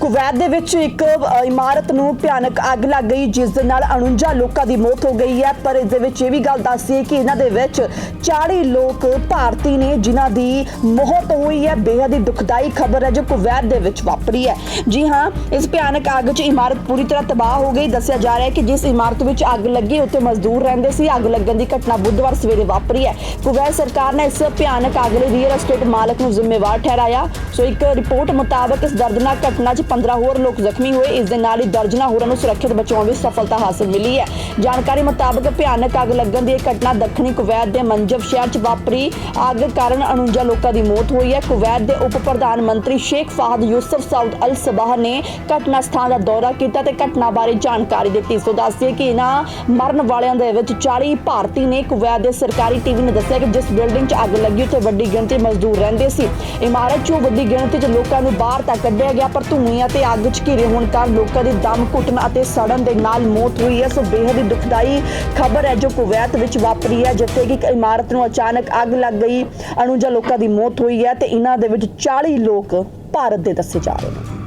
Kuwait ਦੇ ਵਿੱਚ ਇੱਕ ਇਮਾਰਤ ਨੂੰ ਭਿਆਨਕ ਅੱਗ ਲੱਗ ਗਈ, ਜਿਸ ਦੇ ਨਾਲ 49 ਲੋਕਾਂ ਦੀ ਮੌਤ ਹੋ ਗਈ ਹੈ। ਪਰ ਇਸ ਦੇ ਵਿੱਚ ਇਹ ਵੀ ਗੱਲ ਦੱਸਦੀ ਹੈ ਕਿ ਇਹਨਾਂ ਦੇ ਵਿੱਚ 40 ਲੋਕ ਭਾਰਤੀ ਨੇ ਜਿਨ੍ਹਾਂ ਦੀ ਮੌਤ ਹੋਈ ਹੈ। ਬੇहद ਹੀ ਦੁਖਦਾਈ ਖਬਰ ਹੈ ਜੋ ਕੁਵੈਤ ਦੇ ਵਿੱਚ ਵਾਪਰੀ ਹੈ। ਜੀ ਹਾਂ, ਇਸ ਭਿਆਨਕ ਅੱਗ 'ਚ ਇਮਾਰਤ ਪੂਰੀ ਤਰ੍ਹਾਂ ਤਬਾਹ ਹੋ ਗਈ। ਦੱਸਿਆ ਜਾ ਰਿਹਾ ਹੈ ਕਿ ਜਿਸ ਇਮਾਰਤ ਵਿੱਚ ਅੱਗ ਲੱਗੀ, ਉੱਥੇ ਮਜ਼ਦੂਰ ਰਹਿੰਦੇ ਸੀ। ਅੱਗ ਲੱਗਣ ਦੀ ਘਟਨਾ ਬੁੱਧਵਾਰ ਸਵੇਰੇ ਵਾਪਰੀ ਹੈ। ਕੁਵੈਤ ਸਰਕਾਰ ਨੇ ਇਸ ਭਿਆਨਕ ਅੱਗ ਲਈ ਰੀਅਲ ਐਸਟੇਟ ਮਾਲਕ ਨੂੰ ਜ਼ਿੰਮੇਵਾਰ ਠਹਿਰਾਇਆ। ਸੋ ਇੱਕ ਰਿਪੋਰਟ ਮੁਤਾਬਕ ਇਸ ਦਰਦਨਾਕ ਘਟਨਾ 'ਚ 15 ਹੋਰ ਲੋਕ ਜ਼ਖਮੀ ਹੋਏ। ਇਸ ਦੇ ਨਾਲ ਹੀ ਦਰਜਨਾਂ ਹੋਰਾਂ ਨੂੰ ਸੁਰੱਖਿਅਤ ਬਚਾਉਣ ਵਿੱਚ ਸਫਲਤਾ ਹਾਸਲ ਮਿਲੀ ਹੈ। ਜਾਣਕਾਰੀ ਮੁਤਾਬਕ ਭਿਆਨਕ ਅੱਗ ਲੱਗਣ ਦੀ ਇਹ ਘਟਨਾ ਦੱਖਣੀ ਕੁਵੈਤ ਦੇ ਮੰਜਬ ਸ਼ਹਿਰ 'ਚ ਵਾਪਰੀ। ਅੱਗ ਕਾਰਨ 49 ਲੋਕਾਂ ਦੀ ਮੌਤ ਹੋਈ ਹੈ। ਕੁਵੈਤ ਦੇ ਉਪ ਪ੍ਰਧਾਨ ਮੰਤਰੀ Sheikh Fahad Yousef Saud Al Sabah ਨੇ ਘਟਨਾ ਸਥਾਨ ਦਾ ਦੌਰਾ ਕੀਤਾ ਤੇ ਘਟਨਾ ਬਾਰੇ ਜਾਣਕਾਰੀ ਦਿੱਤੀ। ਸੋ ਦੱਸਦੇ ਕਿ ਇਹਨਾਂ ਮਰਨ ਵਾਲਿਆਂ ਦੇ ਵਿੱਚ 40 ਭਾਰਤੀ ਨੇ ਕੁਵੈਤ ਦੇ ਸਰਕਾਰੀ ਟੀਵੀ ਨੇ ਦੱਸਿਆ ਕਿ ਜਿਸ ਬਿਲਡਿੰਗ 'ਚ ਅੱਗ ਲੱਗੀ ਉੱਥੇ ਵੱਡੀ ਗਿਣਤੀ ਮਜ਼ਦੂਰ ਰਹਿੰਦੇ ਸੀ। ਇਮਾਰਤ 'ਚੋਂ ਵੱਡੀ ਗਿਣਤੀ 'ਚ ਲੋਕਾਂ ਨੂੰ ਬਾਹਰ ਤੱਕ ਕੱਢਿਆ ਗਿਆ, ਪਰ ਧੂਏ ਤੇ ਅੱਗ 'ਚ ਘਿਰੇ ਹੋਣ ਕਾਰਨ ਲੋਕਾਂ ਦੀ ਦਮ ਘੁੱਟਣ ਅਤੇ ਸੜਨ ਦੇ ਨਾਲ ਮੌਤ ਹੋਈ ਹੈ। ਸੋ ਬੇਹੱਦ ਹੀ ਦੁਖਦਾਈ ਖਬਰ ਹੈ ਜੋ ਕੁਵੈਤ ਵਿੱਚ ਵਾਪਰੀ ਹੈ, ਜਿੱਥੇ ਕਿ ਇੱਕ ਇਮਾਰਤ ਨੂੰ ਅਚਾਨਕ ਅੱਗ ਲੱਗ ਗਈ। 49 ਲੋਕਾਂ ਦੀ ਮੌਤ ਹੋਈ ਹੈ ਤੇ ਇਹਨਾਂ ਦੇ ਵਿੱਚ 40 ਲੋਕ ਭਾਰਤ ਦੇ ਦੱਸੇ ਜਾ ਰਹੇ ਨੇ।